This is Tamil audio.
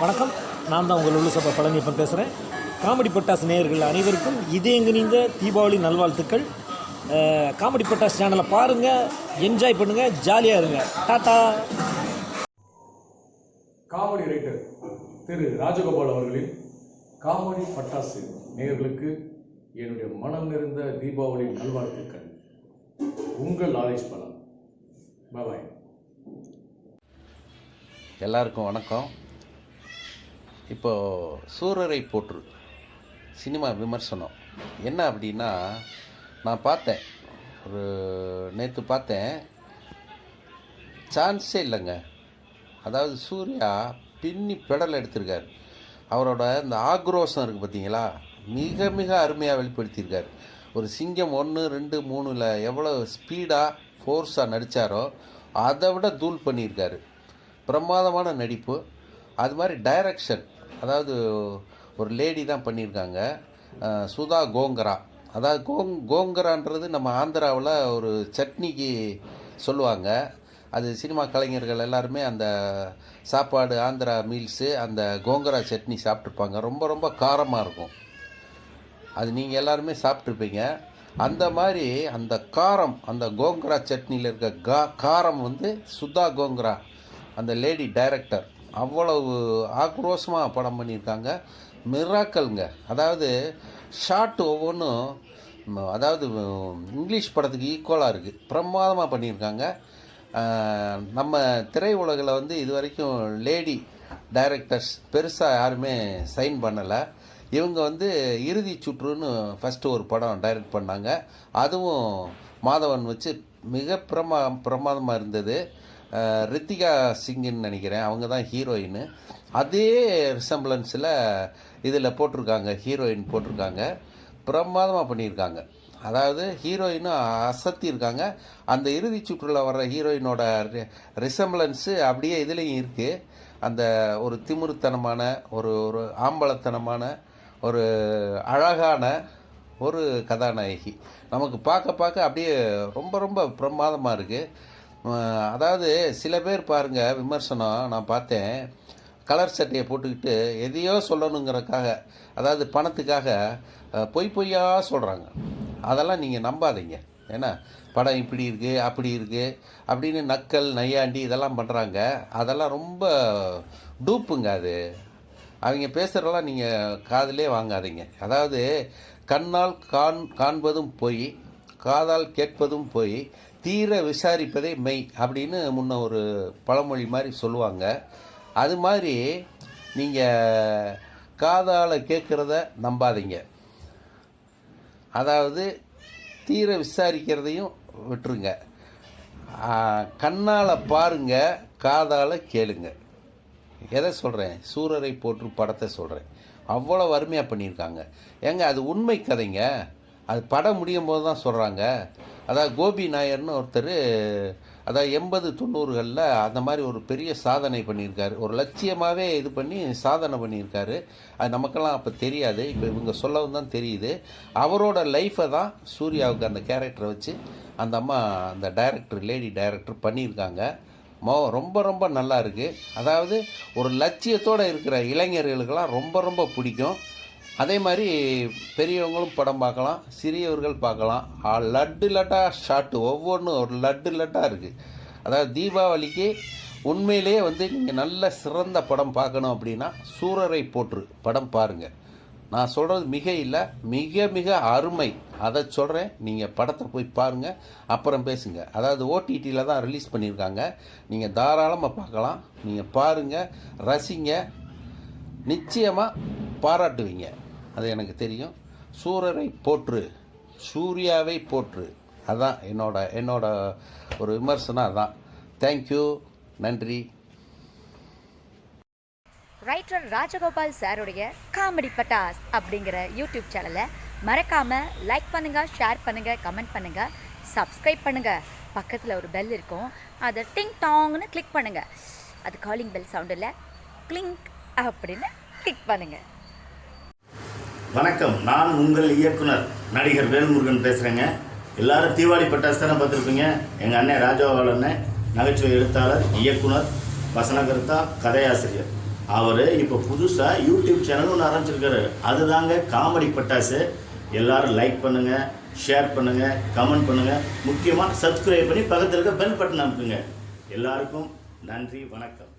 வணக்கம். நான் தான் உங்கள் உள்ளுசப்பா பழனியப்பன் பேசுகிறேன் காமெடி பட்டாஸ் நேயர்கள் அனைவருக்கும் இதயங்கினிந்த தீபாவளி நல்வாழ்த்துக்கள். காமெடி பட்டாஸ் சேனலை பாருங்கள் என்ஜாய் பண்ணுங்கள் ஜாலியாக இருங்க. டாட்டா காமெடி ரைட்டர் திரு ராஜகோபால் அவர்களின் காமெடி பட்டாசு நேயர்களுக்கு என்னுடைய மனம் நிறைந்த தீபாவளி நல்வாழ்த்துக்கள். உங்கள் ஆலேஷ் பலம் பாய் எல்லாருக்கும் வணக்கம். இப்போ சூரரை போற்று சினிமா விமர்சனம். என்ன அப்படின்னா நான் பார்த்தேன். ஒரு நேற்று பார்த்தேன். சான்ஸே இல்லைங்க. அதாவது சூர்யா பின்னி பெடல் எடுத்திருக்கார். அவரோட இந்த ஆக்ரோஷம் இருக்குது பார்த்தீங்களா? மிக மிக அருமையாக வெளிப்படுத்தியிருக்கார். ஒரு சிங்கம் ஒன்று ரெண்டு மூணில் எவ்வளோ ஸ்பீடாக ஃபோர்ஸாக நடித்தாரோ அதை விட தூள் பண்ணியிருக்காரு. பிரமாதமான நடிப்பு. அது மாதிரி டைரக்ஷன் அதாவது ஒரு லேடி தான் பண்ணியிருக்காங்க. சுதா கோங்கரா. அதாவது கோங் கோங்கரான்றது நம்ம ஆந்திராவில் ஒரு சட்னிக்கு சொல்லுவாங்க. அது சினிமா கலைஞர்கள் எல்லாருமே அந்த சாப்பாடு ஆந்திரா மீல்ஸு அந்த கோங்கரா சட்னி சாப்பிட்ருப்பாங்க ரொம்ப ரொம்ப காரமாக இருக்கும். அது நீங்கள் எல்லாருமே சாப்பிட்ருப்பீங்க அந்த மாதிரி அந்த காரம் அந்த கோங்கரா சட்னியில் இருக்க கா காரம் வந்து சுதா கோங்கரா அந்த லேடி டைரக்டர். அவ்வளவு ஆக்ரோஷமாக படம் பண்ணியிருக்காங்க. மிராக்கல்ங்க அதாவது ஷார்ட் ஒவ்வொன்றும் அதாவது இங்கிலீஷ் படத்துக்கு ஈக்குவலாக இருக்குது பிரமாதமாக பண்ணியிருக்காங்க. நம்ம திரையுலகில் வந்து இது வரைக்கும் லேடி டைரக்டர்ஸ் பெருசாக யாருமே சைன் பண்ணலை. இவங்க வந்து இறுதி சுற்றுன்னு ஃபஸ்ட்டு ஒரு படம் டைரக்ட் பண்ணாங்க. அதுவும் மாதவன் வச்சு மிக பிரமா பிரமாதமாக இருந்தது. ரித்திகா சிங்குன்னு நினைக்கிறேன். அவங்க தான் ஹீரோயின் அதே ரிசம்பிளன்ஸில் இதில் போட்டிருக்காங்க ஹீரோயின் போட்டிருக்காங்க. பிரமாதமாக பண்ணியிருக்காங்க. அதாவது ஹீரோயினும் அசத்தியிருக்காங்க. அந்த இறுதி சுற்றில் வர்ற ஹீரோயினோட ரிசம்பிளன்ஸு அப்படியே இதுலேயும் இருக்குது அந்த ஒரு திமிருத்தனமான ஒரு ஒரு ஆம்பளத்தனமான ஒரு அழகான ஒரு கதாநாயகி. நமக்கு பார்க்க பார்க்க அப்படியே ரொம்ப ரொம்ப பிரமாதமாக இருக்குது அதாவது சில பேர் பாருங்கள் விமர்சனம் நான் பார்த்தேன். கலர் சட்டையை போட்டுக்கிட்டு எதையோ சொல்லணுங்கிறக்காக அதாவது பணத்துக்காக பொய் பொய்யாக சொல்கிறாங்க அதெல்லாம் நீங்கள் நம்பாதீங்க. ஏன்னா படம் இப்படி இருக்குது அப்படி இருக்குது அப்படின்னு நக்கல் நையாண்டி இதெல்லாம் பண்ணுறாங்க அதெல்லாம் ரொம்ப டூப்புங்க அது. அவங்க பேசுகிறதெல்லாம் நீங்கள் காதலே வாங்காதீங்க. அதாவது கண்ணால் காண் காண்பதும் பொய் காதால் கேட்பதும் போய் தீர விசாரிப்பதே மெய் அப்படின்னு முன்ன ஒரு பழமொழி மாதிரி சொல்லுவாங்க. அது மாதிரி நீங்கள் காதால் கேட்குறத நம்பாதீங்க. அதாவது தீர விசாரிக்கிறதையும் விட்டுருங்க. கண்ணால் பாருங்க காதால் கேளுங்க. எதை சொல்கிறேன் சூரரை போற்று படத்தை சொல்கிறேன் அவ்வளோ வறுமையாக பண்ணியிருக்காங்க. ஏங்க அது உண்மை கதைங்க. அது படம் முடியும் போது தான் சொல்கிறாங்க அதாவது கோபி நாயர்னு ஒருத்தர் அதாவது எண்பது தொண்ணூறுகளில் அந்த மாதிரி ஒரு பெரிய சாதனை பண்ணியிருக்காரு. ஒரு லட்சியமாகவே இது பண்ணி சாதனை பண்ணியிருக்காரு. அது நமக்கெல்லாம் அப்போ தெரியாது. இப்போ இவங்க சொல்லவும் தான் தெரியுது. அவரோட லைஃப்பை தான் சூர்யாவுக்கு அந்த கேரக்டரை வச்சு அந்த அம்மா அந்த டைரக்டர் லேடி டைரக்டர் பண்ணியிருக்காங்க. மோ ரொம்ப ரொம்ப நல்லா இருக்குது அதாவது ஒரு லட்சியத்தோடு இருக்கிற இளைஞர்களுக்கெல்லாம் ரொம்ப ரொம்ப பிடிக்கும். அதே மாதிரி பெரியவங்களும் படம் பார்க்கலாம் சிறியவர்கள் பார்க்கலாம். லட்டு லட்டாக ஷாட்டு ஒவ்வொன்றும் ஒரு லட்டு லட்டாக இருக்குது அதாவது தீபாவளிக்கு உண்மையிலேயே வந்து நீங்கள் நல்ல சிறந்த படம் பார்க்கணும் அப்படின்னா சூரரை போற்று படம் பாருங்கள் நான் சொல்கிறது மிக இல்லை மிக மிக அருமை. அதை சொல்கிறேன் நீங்கள் படத்தை போய் பாருங்கள் அப்புறம் பேசுங்க. அதாவது ஓடிடியில் தான் ரிலீஸ் பண்ணியிருக்காங்க. நீங்கள் தாராளமாக பார்க்கலாம் நீங்கள் பாருங்கள் ரசிங்க நிச்சயமாக பாராட்டுவீங்க. அது எனக்கு தெரியும். சூரரை போற்று. சூர்யாவை போற்று. அதான் என்னோட என்னோட ஒரு விமர்சனம் அதான். தேங்க்யூ நன்றி. ரைட்டர் ராஜகோபால் சாருடைய காமெடி பட்டாஸ் அப்படிங்கிற யூடியூப் சேனலை மறக்காம லைக் பண்ணுங்க ஷேர் பண்ணுங்க கமெண்ட் பண்ணுங்க சப்ஸ்கிரைப் பண்ணுங்க. பக்கத்தில் ஒரு பெல் இருக்கும். அதை டிங் டாங்னு கிளிக் பண்ணுங்க. அது காலிங் பெல் சவுண்டில் கிளிங்க் அப்படின்னு கிளிக் பண்ணுங்கள் வணக்கம். நான் உங்கள் இயக்குனர் நடிகர் வேல்முருகன் பேசுகிறேங்க எல்லாரும் தீபாவளி பட்டாசு தானே பார்த்துருப்பீங்க. எங்கள் அண்ணன் ராஜகோபால் அண்ணன் நகைச்சுவை எழுத்தாளர் இயக்குனர் வசனகர்த்தா கதையாசிரியர். அவர் இப்போ புதுசாக யூடியூப் சேனல் ஒன்று ஆரம்பிச்சிருக்காரு. அதுதாங்க காமெடி பட்டாசு. எல்லாரும் லைக் பண்ணுங்கள் ஷேர் பண்ணுங்கள் கமெண்ட் பண்ணுங்கள் முக்கியமாக சப்ஸ்கிரைப் பண்ணி பக்கத்தில் இருக்க பெல் பட்டன் அனுப்புங்க எல்லாருக்கும் நன்றி வணக்கம்.